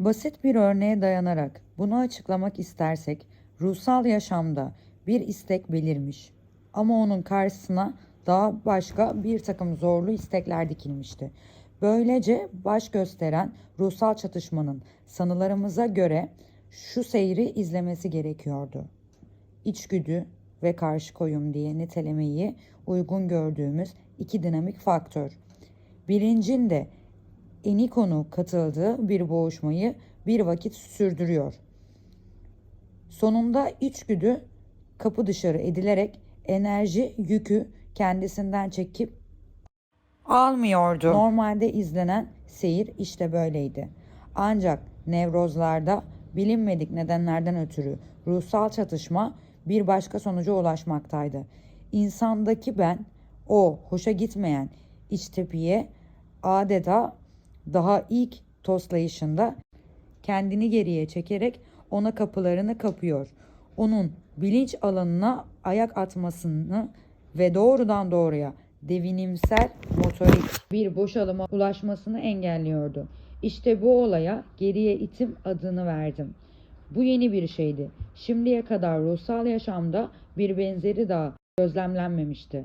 Basit bir örneğe dayanarak bunu açıklamak istersek ruhsal yaşamda bir istek belirmiş ama onun karşısına daha başka bir takım zorlu istekler dikilmişti. Böylece baş gösteren ruhsal çatışmanın sanılarımıza göre şu seyri izlemesi gerekiyordu. İçgüdü ve karşı koyum diye nitelemeyi uygun gördüğümüz iki dinamik faktör. Birincinde Eniko'nu katıldığı bir boğuşmayı bir vakit sürdürüyor. Sonunda içgüdü kapı dışarı edilerek enerji yükü kendisinden çekip almıyordu. Normalde izlenen seyir işte böyleydi. Ancak nevrozlarda bilinmedik nedenlerden ötürü ruhsal çatışma bir başka sonuca ulaşmaktaydı. İnsandaki ben o hoşa gitmeyen iç tepiye adeta daha ilk toslayışında kendini geriye çekerek ona kapılarını kapıyor. Onun bilinç alanına ayak atmasını ve doğrudan doğruya devinimsel motorik bir boşalıma ulaşmasını engelliyordu. İşte bu olaya geriye itim adını verdim. Bu yeni bir şeydi. Şimdiye kadar ruhsal yaşamda bir benzeri daha gözlemlenmemişti.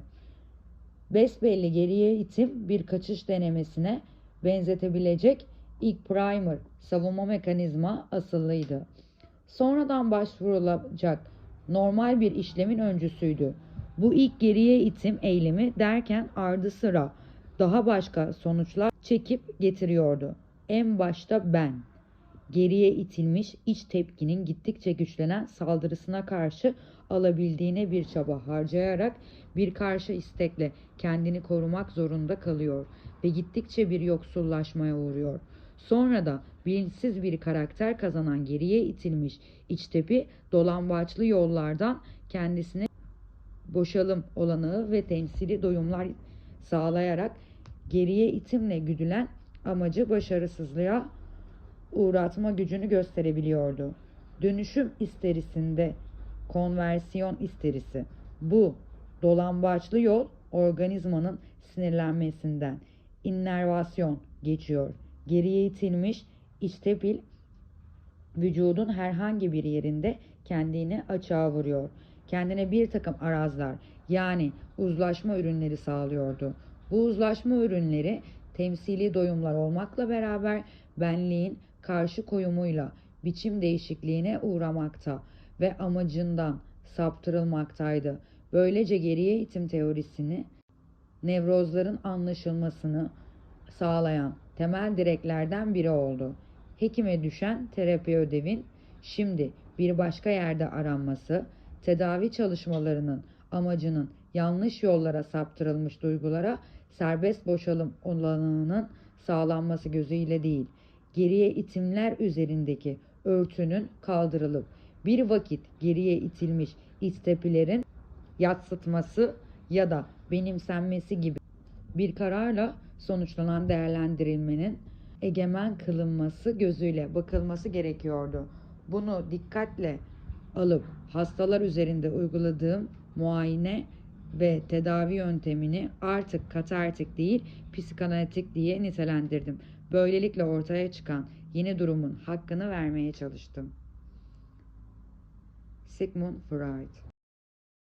Besbelli geriye itim bir kaçış denemesine benzetebilecek ilk primer savunma mekanizma asıllıydı. Sonradan başvurulacak normal bir işlemin öncüsüydü. Bu ilk geriye itim eylemi derken ardı sıra daha başka sonuçlar çekip getiriyordu. En başta ben geriye itilmiş iç tepkinin gittikçe güçlenen saldırısına karşı alabildiğine bir çaba harcayarak bir karşı istekle kendini korumak zorunda kalıyor ve gittikçe bir yoksullaşmaya uğruyor. Sonra da bilinçsiz bir karakter kazanan geriye itilmiş iç tepi dolambaçlı yollardan kendisine boşalım olanağı ve temsili doyumlar sağlayarak geriye itimle güdülen amacı başarısızlığa uğratma gücünü gösterebiliyordu. Dönüşüm isterisinde konversiyon isterisi. Bu dolambaçlı yol organizmanın sinirlenmesinden innervasyon geçiyor. Geriye itilmiş istepil vücudun herhangi bir yerinde kendini açığa vuruyor. Kendine bir takım arazlar yani uzlaşma ürünleri sağlıyordu. Bu uzlaşma ürünleri temsili doyumlar olmakla beraber benliğin karşı koyumuyla biçim değişikliğine uğramakta ve amacından saptırılmaktaydı. Böylece geriye itim teorisini nevrozların anlaşılmasını sağlayan temel direklerden biri oldu. Hekime düşen terapi ödevin şimdi bir başka yerde aranması, tedavi çalışmalarının amacının yanlış yollara saptırılmış duygulara serbest boşalım olanağının sağlanması gözüyle değil, geriye itimler üzerindeki örtünün kaldırılıp bir vakit geriye itilmiş istepilerin yatsıtması ya da benimsenmesi gibi bir kararla sonuçlanan değerlendirilmenin egemen kılınması gözüyle bakılması gerekiyordu. Bunu dikkatle alıp hastalar üzerinde uyguladığım muayene ve tedavi yöntemini artık katartik değil psikanalitik diye nitelendirdim. Böylelikle ortaya çıkan yeni durumun hakkını vermeye çalıştım. Sigmund Freud